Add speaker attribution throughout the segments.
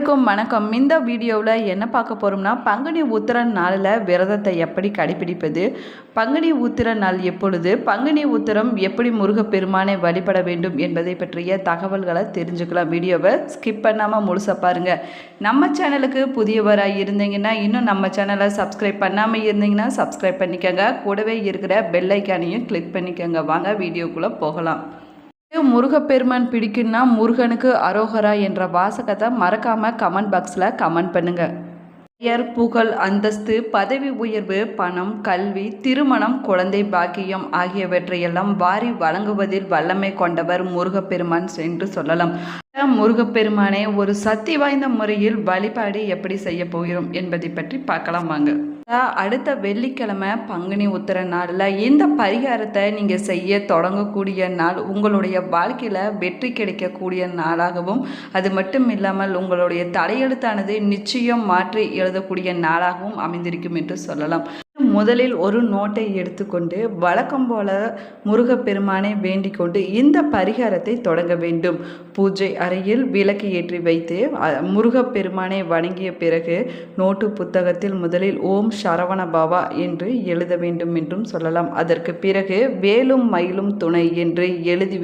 Speaker 1: அனைவருக்கும் வணக்கம். இந்த வீடியோவில் என்ன பார்க்க போகிறோம்னா பங்குனி உத்திர நாளில் விரதத்தை எப்படி கடைபிடிப்பது பங்குனி உத்திர நாள் எப்பொழுது பங்குனி உத்திரம் எப்படி முருகப்பெருமானை வழிபட வேண்டும் என்பதை பற்றிய தகவல்களை தெரிஞ்சுக்கலாம். வீடியோவை ஸ்கிப் பண்ணாமல் முழுசாக பாருங்கள் நம்ம சேனலுக்கு புதியவராக இருந்தீங்கன்னா இன்னும் நம்ம சேனலை சப்ஸ்கிரைப் பண்ணாமல் இருந்தீங்கன்னா சப்ஸ்கிரைப் பண்ணிக்கோங்க. கூடவே இருக்கிற பெல் ஐக்கானையும் கிளிக் பண்ணிக்கோங்க. வாங்க வீடியோக்குள்ளே போகலாம். முருகப்பெருமான் பிடிக்குன்னா முருகனுக்கு அரோகரா என்ற வாசகத்தை மறக்காம கமெண்ட் பாக்ஸில் கமெண்ட் பண்ணுங்க. பெயர் புகழ் அந்தஸ்து பதவி உயர்வு பணம் கல்வி திருமணம் குழந்தை பாக்கியம் ஆகியவற்றையெல்லாம் வாரி வழங்குவதில் வல்லமை கொண்டவர் முருகப்பெருமான் என்று சொல்லலாம். முருகப்பெருமானை ஒரு சக்தி வாய்ந்த முறையில் வழிபாடு எப்படி செய்ய போகிறோம் என்பதை பற்றி பார்க்கலாம் வாங்க. அடுத்த வெள்ளிக்கிழமை பங்குனி உத்திர நாளில் இந்த பரிகாரத்தை நீங்கள் செய்ய தொடங்கக்கூடிய நாள் உங்களுடைய வாழ்க்கையில் வெற்றி கிடைக்கக்கூடிய நாளாகவும் அது மட்டும் இல்லாமல் உங்களுடைய தலையெழுத்தானது நிச்சயம் மாற்றி எழுதக்கூடிய நாளாகவும் அமைந்திருக்கும் என்று சொல்லலாம். முதலில் ஒரு நோட்டை எடுத்துக்கொண்டு வழக்கம் போல முருகப்பெருமானை வேண்டிக் கொண்டு இந்த பரிகாரத்தை தொடங்க வேண்டும். பூஜை அறையில் விளக்கு ஏற்றி வைத்து முருகப்பெருமானை வணங்கிய பிறகு நோட்டு புத்தகத்தில் முதலில் ஓம் சரவண பாபா என்று எழுத வேண்டும் என்றும் சொல்லலாம். அதற்கு பிறகு வேலும் மயிலும் துணை என்று எழுதி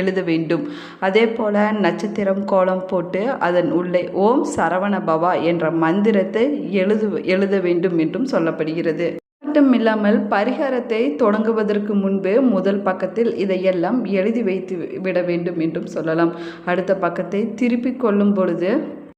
Speaker 1: எழுத வேண்டும். அதே போல நட்சத்திரம் கோலம் போட்டு அதன் உள்ளே ஓம் சரவண பவா என்ற மந்திரத்தை எழுது எழுத வேண்டும் என்றும் சொல்லப்படுகிறது. மட்டும் இல்லாமல் பரிகாரத்தை தொடங்குவதற்கு முன்பு முதல் பக்கத்தில் இதையெல்லாம் எழுதி வைத்து விட வேண்டும் என்றும் சொல்லலாம். அடுத்த பக்கத்தை திருப்பிக் கொள்ளும் பொழுது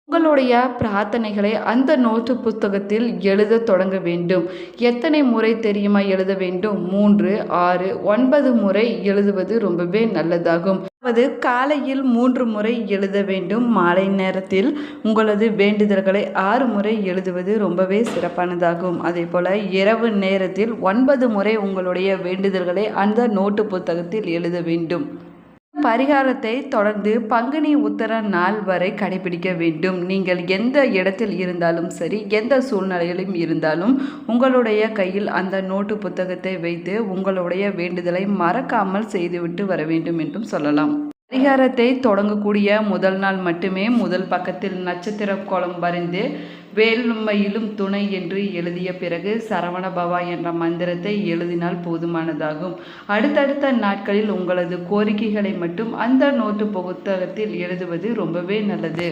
Speaker 1: உங்களுடைய பிரார்த்தனைகளை அந்த நோட்டு புத்தகத்தில் எழுத தொடங்க வேண்டும். எத்தனை முறை தெரியுமா எழுத வேண்டும்? மூன்று ஆறு ஒன்பது முறை எழுதுவது ரொம்பவே நல்லதாகும். அதாவது காலையில் மூன்று முறை எழுத வேண்டும். மாலை நேரத்தில் உங்களது வேண்டுதல்களை ஆறு முறை எழுதுவது ரொம்பவே சிறப்பானதாகும். அதே போல் இரவு நேரத்தில் ஒன்பது முறை உங்களுடைய வேண்டுதல்களை அந்த நோட்டு புத்தகத்தில் எழுத வேண்டும். பரிகாரத்தை தொடர்ந்து பங்குனி உத்தர நாள் வரை கடைபிடிக்க வேண்டும். நீங்கள் எந்த இடத்தில் இருந்தாலும் சரி எந்த சூழ்நிலையிலும் இருந்தாலும் உங்களுடைய கையில் அந்த நோட்டு புத்தகத்தை வைத்து உங்களுடைய வேண்டுதலை மறக்காமல் செய்துவிட்டு வர வேண்டும் என்றும் சொல்லலாம். பரிகாரத்தை தொடங்கக்கூடிய முதல் நாள் மட்டுமே முதல் பக்கத்தில் நட்சத்திர கோலம் வரைந்து வேலுமையிலும் துணை என்று எழுதிய பிறகு சரவணபவா என்ற மந்திரத்தை எழுதினால் போதுமானதாகும். அடுத்தடுத்த நாட்களில் உங்களது கோரிக்கைகளை மட்டும் அந்த நோட்டு புத்தகத்தில் எழுதுவது ரொம்பவே நல்லது.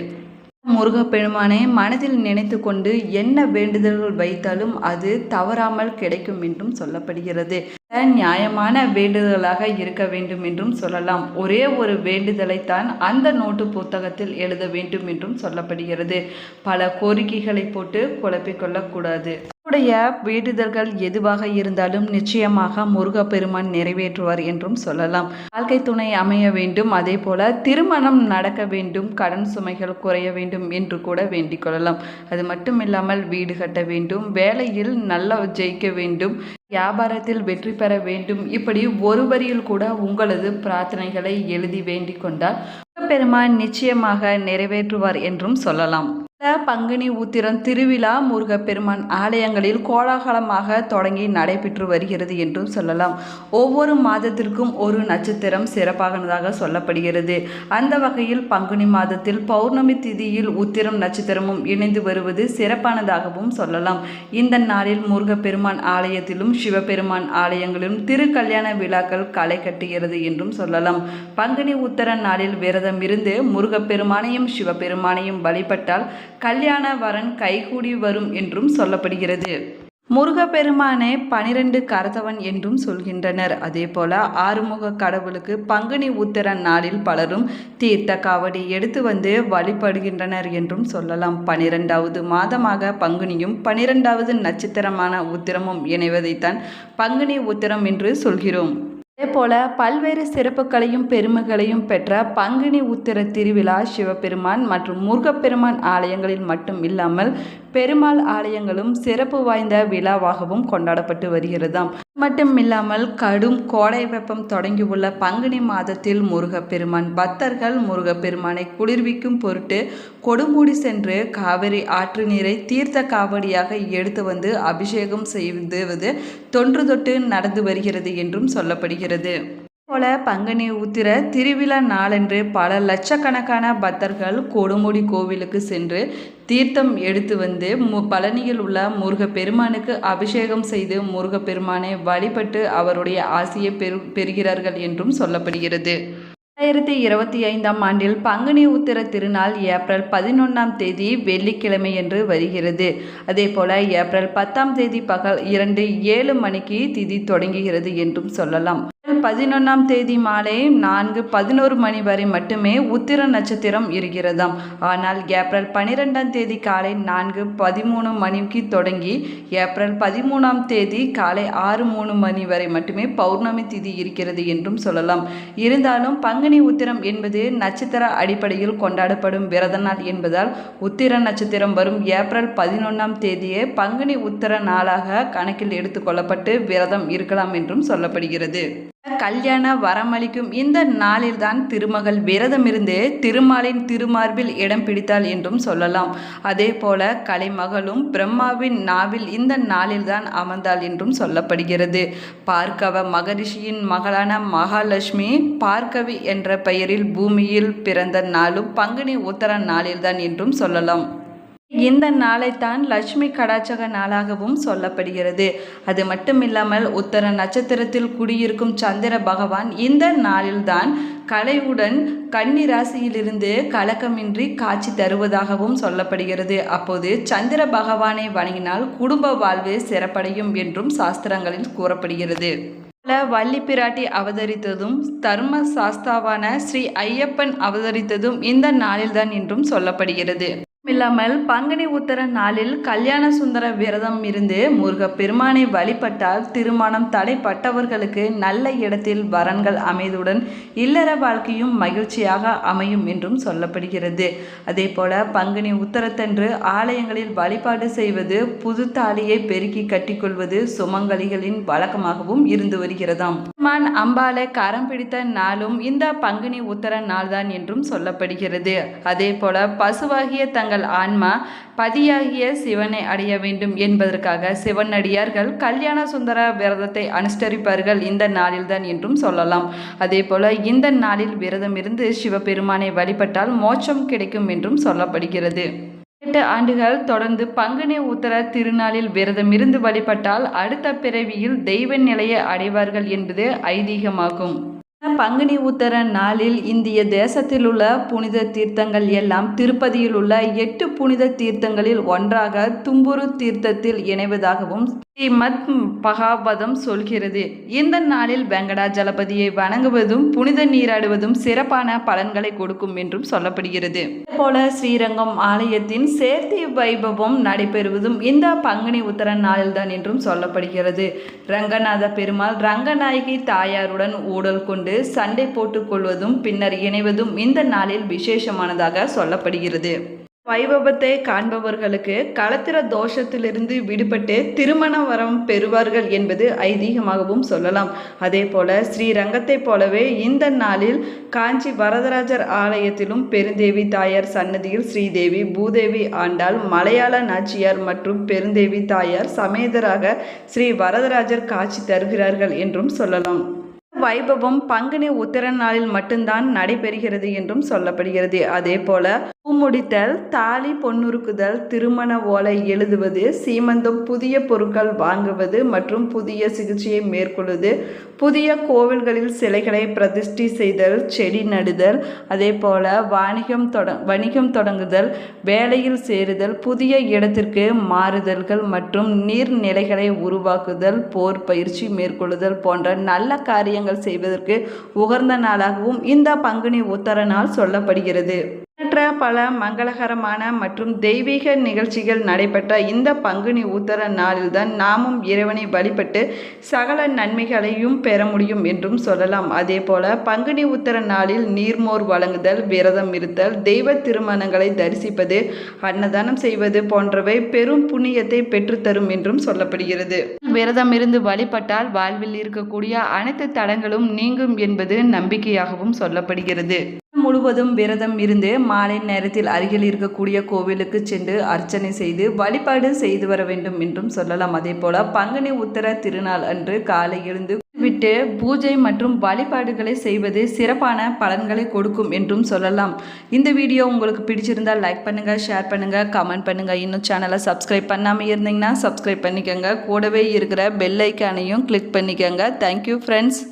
Speaker 1: முருகப்பெருமானை மனதில் நினைத்து கொண்டு என்ன வேண்டுதல்கள் வைத்தாலும் அது தவறாமல் கிடைக்கும் என்றும் சொல்லப்படுகிறது. நியாயமான வேண்டுதலாக இருக்க வேண்டும் என்றும் சொல்லலாம். ஒரே ஒரு வேண்டுதலைத்தான் அந்த நோட்டு புத்தகத்தில் எழுத வேண்டும் என்றும் சொல்லப்படுகிறது. பல கோரிக்கைகளை போட்டு குழப்பிக்கொள்ளக்கூடாது உடைய வேண்டுதல்கள் எதுவாக இருந்தாலும் நிச்சயமாக முருகப்பெருமான் நிறைவேற்றுவார் என்றும் சொல்லலாம். வாழ்க்கை துணை அமைய வேண்டும். அதே போல திருமணம் நடக்க வேண்டும். கடன் சுமைகள் குறைய வேண்டும் என்று கூட வேண்டிக் கொள்ளலாம். அது மட்டும் இல்லாமல் வீடு கட்ட வேண்டும். வேலையில் நல்லா ஜெயிக்க வேண்டும். வியாபாரத்தில் வெற்றி பெற வேண்டும். இப்படி ஒரு வரியில் கூட உங்களது பிரார்த்தனைகளை எழுதி வேண்டிக் கொண்டால் பெருமான் நிச்சயமாக நிறைவேற்றுவார் என்றும் சொல்லலாம். பங்குனி உத்திரம் திருவிழா முருகப்பெருமான் ஆலயங்களில் கோலாகலமாக தொடங்கி நடைபெற்று வருகிறது என்றும் சொல்லலாம். ஒவ்வொரு மாதத்திற்கும் ஒரு நட்சத்திரம் சிறப்பானதாக சொல்லப்படுகிறது. அந்த வகையில் பங்குனி மாதத்தில் பௌர்ணமி திதியில் உத்திரம் நட்சத்திரமும் இணைந்து வருவது சிறப்பானதாகவும் சொல்லலாம். இந்த நாளில் முருகப்பெருமான் ஆலயத்திலும் சிவபெருமான் ஆலயங்களிலும் திருக்கல்யாண விழாக்கள் களை கட்டுகிறது என்றும் சொல்லலாம். பங்குனி உத்தர நாளில் விரதம் இருந்து முருகப்பெருமானையும் சிவபெருமானையும் வழிபட்டால் கல்யாண வரன் கைகூடி வரும் என்றும் சொல்லப்படுகிறது. முருகப்பெருமானே பனிரெண்டு கரத்தவன் என்றும் சொல்கின்றனர். அதே போல ஆறுமுக கடவுளுக்கு பங்குனி உத்திர நாளில் பலரும் தீர்த்த காவடி எடுத்து வந்து வழிபடுகின்றனர் என்றும் சொல்லலாம். பனிரெண்டாவது மாதமாக பங்குனியும் பனிரெண்டாவது நட்சத்திரமான உத்திரமும் இணைவதைத்தான் பங்குனி உத்திரம் என்று சொல்கிறோம். அதேபோல பல்வேறு சிறப்புகளையும் பெருமைகளையும் பெற்ற பங்குனி உத்திர திருவிழா சிவபெருமான் மற்றும் முருகப்பெருமான் ஆலயங்களில் மட்டும் இல்லாமல் பெருமாள் ஆலயங்களும் சிறப்பு வாய்ந்த விழாவாகவும் கொண்டாடப்பட்டு வருகிறதாம். மட்டுமில்லாமல் கடும் கோடை வெப்பம் தொடங்கியுள்ள பங்குனி மாதத்தில் முருகப்பெருமான் பக்தர்கள் முருகப்பெருமானை குளிர்விக்கும் பொருட்டு கொடுமுடி சென்று காவிரி ஆற்று நீரை தீர்த்த காவடியாக எடுத்து வந்து அபிஷேகம் செய்வது தொன்று தொட்டு நடந்து வருகிறது என்றும் சொல்லப்படுகிறது. போல பங்குனி உத்திர திருவிழா நாளன்று பல லட்சக்கணக்கான பக்தர்கள் கொடுமுடி கோவிலுக்கு சென்று தீர்த்தம் எடுத்து வந்து மு பழனியில் உள்ள முருகப்பெருமானுக்கு அபிஷேகம் செய்து முருகப்பெருமானை வழிபட்டு அவருடைய ஆசையை பெறு பெறுகிறார்கள் என்றும் சொல்லப்படுகிறது. ரெண்டாயிரத்தி இருபத்தி ஐந்தாம் ஆண்டில் பங்குனி உத்திர திருநாள் ஏப்ரல் பதினொன்றாம் தேதி வெள்ளிக்கிழமையன்று வருகிறது. அதே போல ஏப்ரல் பத்தாம் தேதி பகல் இரண்டு ஏழு மணிக்கு திதி தொடங்குகிறது என்றும் சொல்லலாம். பதினொன்றாம் தேதி மாலை நான்கு பதினோரு மணி வரை மட்டுமே உத்திர நட்சத்திரம் இருக்கிறதாம். ஆனால் ஏப்ரல் பனிரெண்டாம் தேதி காலை நான்கு பதிமூணு மணிக்கு தொடங்கி ஏப்ரல் பதிமூணாம் தேதி காலை ஆறு மூணு மணி வரை மட்டுமே பௌர்ணமி திதி இருக்கிறது என்றும் சொல்லலாம். இருந்தாலும் பங்குனி உத்திரம் என்பது நட்சத்திர அடிப்படையில் கொண்டாடப்படும் விரத நாள் என்பதால் உத்திர நட்சத்திரம் வரும் ஏப்ரல் பதினொன்றாம் தேதியே பங்குனி உத்திர நாளாக கணக்கில் எடுத்துக்கொள்ளப்பட்டு விரதம் இருக்கலாம் என்றும் சொல்லப்படுகிறது. கல்யாண வரமளிக்கும் இந்த நாளில்தான் திருமகள் விரதமிருந்து திருமாலின் திருமார்பில் இடம் பிடித்தாள் என்றும் சொல்லலாம். அதே போல கலைமகளும் பிரம்மாவின் நாவில் இந்த நாளில்தான் அமர்ந்தாள் என்றும் சொல்லப்படுகிறது. பார்க்கவ மகரிஷியின் மகளான மகாலட்சுமி பார்க்கவி என்ற பெயரில் பூமியில் பிறந்த நாளும் பங்குனி உத்தர நாளில்தான் என்றும் சொல்லலாம். இந்த நாளைத்தான் லட்சுமி கடாச்சக நாளாகவும் சொல்லப்படுகிறது. அது மட்டுமில்லாமல் உத்தர நட்சத்திரத்தில் குடியிருக்கும் சந்திர பகவான் இந்த நாளில்தான் கலையுடன் கன்னி ராசியிலிருந்து கலக்கமின்றி காட்சி தருவதாகவும் சொல்லப்படுகிறது. அப்போது சந்திர பகவானை வணங்கினால் குடும்ப வாழ்வு சிறப்படையும் என்றும் சாஸ்திரங்களில் கூறப்படுகிறது. பல வள்ளி பிராட்டி அவதரித்ததும் தர்ம சாஸ்தாவான ஸ்ரீ ஐயப்பன் அவதரித்ததும் இந்த நாளில்தான் என்றும் சொல்லப்படுகிறது. இல்லாமல் பங்குனி உத்தர நாளில் கல்யாண சுந்தர விரதம் இருந்து முருக பெருமானை வழிபட்டால் திருமணம் தடைப்பட்டவர்களுக்கு நல்ல இடத்தில் வரன்கள் அமைதுடன் இல்லற வாழ்க்கையும் மகிழ்ச்சியாக அமையும் என்றும் சொல்லப்படுகிறது. அதே போல பங்குனி உத்தரத்தன்று ஆலயங்களில் வழிபாடு செய்வது புது தாலியை பெருக்கி கட்டிக்கொள்வது சுமங்கலிகளின் வழக்கமாகவும் இருந்து வருகிறதாம். மான் அம்பாலை கரம் பிடித்த நாளும் இந்த பங்குனி உத்தர நாள்தான் என்றும் சொல்லப்படுகிறது. அதே போல பசுவாகிய தங்கள் ஆன்மா பதியாகிய சிவனை அடைய வேண்டும் என்பதற்காக சிவனடியார்கள் கல்யாண சுந்தர விரதத்தை அனுஷ்டரிப்பார்கள் இந்த நாளில்தான் என்றும் சொல்லலாம். அதே போல இந்த நாளில் விரதம் இருந்து சிவபெருமானை வழிபட்டால் மோட்சம் கிடைக்கும் என்றும் சொல்லப்படுகிறது. எட்டு ஆண்டுகள் தொடர்ந்து பங்குனி உத்தர திருநாளில் விரதமிருந்து வழிபட்டால் அடுத்த பிறவியில் தெய்வ நிலையை அடைவார்கள் என்பது ஐதீகமாகும். பங்குனி உத்தர நாளில் இந்திய தேசத்தில் உள்ள புனித தீர்த்தங்கள் எல்லாம் திருப்பதியில் உள்ள எட்டு புனித தீர்த்தங்களில் ஒன்றாக தும்புரு தீர்த்தத்தில் இணைவதாகவும் ஸ்ரீமத் பகாபதம் சொல்கிறது. இந்த நாளில் வெங்கடாஜலபதியை வணங்குவதும் புனித நீராடுவதும் சிறப்பான பலன்களை கொடுக்கும் என்றும் சொல்லப்படுகிறது. போல ஸ்ரீரங்கம் ஆலயத்தின் சேர்த்தி வைபவம் நடைபெறுவதும் இந்த பங்குனி உத்தர நாளில்தான் என்றும் சொல்லப்படுகிறது. ரங்கநாத பெருமாள் ரங்கநாயகி தாயாருடன் ஊடல் கொண்டு சண்டை போட்டுக் கொள்வதும் பின்னர் இணைவதும் இந்த நாளில் விசேஷமானதாக சொல்லப்படுகிறது. வைபவத்தை காண்பவர்களுக்கு களத்திர தோஷத்திலிருந்து விடுபட்டு திருமண வரம் பெறுவார்கள் என்பது ஐதீகமாகவும் சொல்லலாம். அதே போல ஸ்ரீரங்கத்தைப் போலவே இந்த நாளில் காஞ்சி வரதராஜர் ஆலயத்திலும் பெருந்தேவி தாயார் சன்னதியில் ஸ்ரீதேவி பூதேவி ஆண்டாள் மலையாள நாச்சியார் மற்றும் பெருந்தேவி தாயார் சமேதராக ஸ்ரீ வரதராஜர் காட்சி தருகிறார்கள் என்றும் சொல்லலாம். வைபவம் பங்குனி உத்திர நாளில் மட்டும்தான் நடைபெறுகிறது என்றும் சொல்லப்படுகிறது. அதே போல பூமுடித்தல் தாலி பொன்னுருக்குதல் திருமண ஓலை எழுதுவது சீமந்தம் புதிய பொருட்கள் வாங்குவது மற்றும் புதிய சிகிச்சையை மேற்கொள்வது புதிய கோவில்களில் சிலைகளை பிரதிஷ்டி செய்தல் செடி நடுதல் அதே போல் வாணிகம் தொட வணிகம் தொடங்குதல் வேலையில் சேருதல் புதிய இடத்திற்கு மாறுதல்கள் மற்றும் நீர்நிலைகளை உருவாக்குதல் போர் பயிற்சி மேற்கொள்ளுதல் போன்ற நல்ல காரியங்கள் செய்வதற்கு உகந்த நாளாகவும் இந்த பங்குனி உத்தர நாள் சொல்லப்படுகிறது. எண்ணற்ற பல மங்களகரமான மற்றும் தெய்வீக நிகழ்ச்சிகள் நடைபெற்ற இந்த பங்குனி உத்தர நாளில்தான் நாமும் இறைவனை வழிபட்டு சகல நன்மைகளையும் பெற முடியும் என்றும் சொல்லலாம். அதே போல பங்குனி உத்தர நாளில் நீர்மோர் வழங்குதல் விரதம் இருத்தல் தெய்வ திருமணங்களை தரிசிப்பது அன்னதானம் செய்வது போன்றவை பெரும் புண்ணியத்தை பெற்றுத்தரும் என்றும் சொல்லப்படுகிறது. விரதம் இருந்து வழிபட்டால் வாழ்வில் இருக்கக்கூடிய அனைத்து தடங்களும் நீங்கும் என்பது நம்பிக்கையாகவும் சொல்லப்படுகிறது. முழுவதும் விரதம் இருந்து மாலை நேரத்தில் அருகில் இருக்கக்கூடிய கோவிலுக்கு சென்று அர்ச்சனை செய்து வழிபாடு செய்து வர வேண்டும் என்றும் சொல்லலாம். அதே போல பங்குனி உத்தர திருநாள் அன்று காலை எழுந்து விட்டு பூஜை மற்றும் வழிபாடுகளை செய்வது சிறப்பான பலன்களை கொடுக்கும் என்றும் சொல்லலாம். இந்த வீடியோ உங்களுக்கு பிடிச்சிருந்தால் லைக் பண்ணுங்கள் ஷேர் பண்ணுங்கள் கமெண்ட் பண்ணுங்கள் இன்னும் சேனலை சப்ஸ்கிரைப் பண்ணாமல் இருந்தீங்கன்னா சப்ஸ்கிரைப் பண்ணிக்கோங்க. கூடவே இருக்கிற பெல் ஐக்கானையும் கிளிக் பண்ணிக்கோங்க. Thank you friends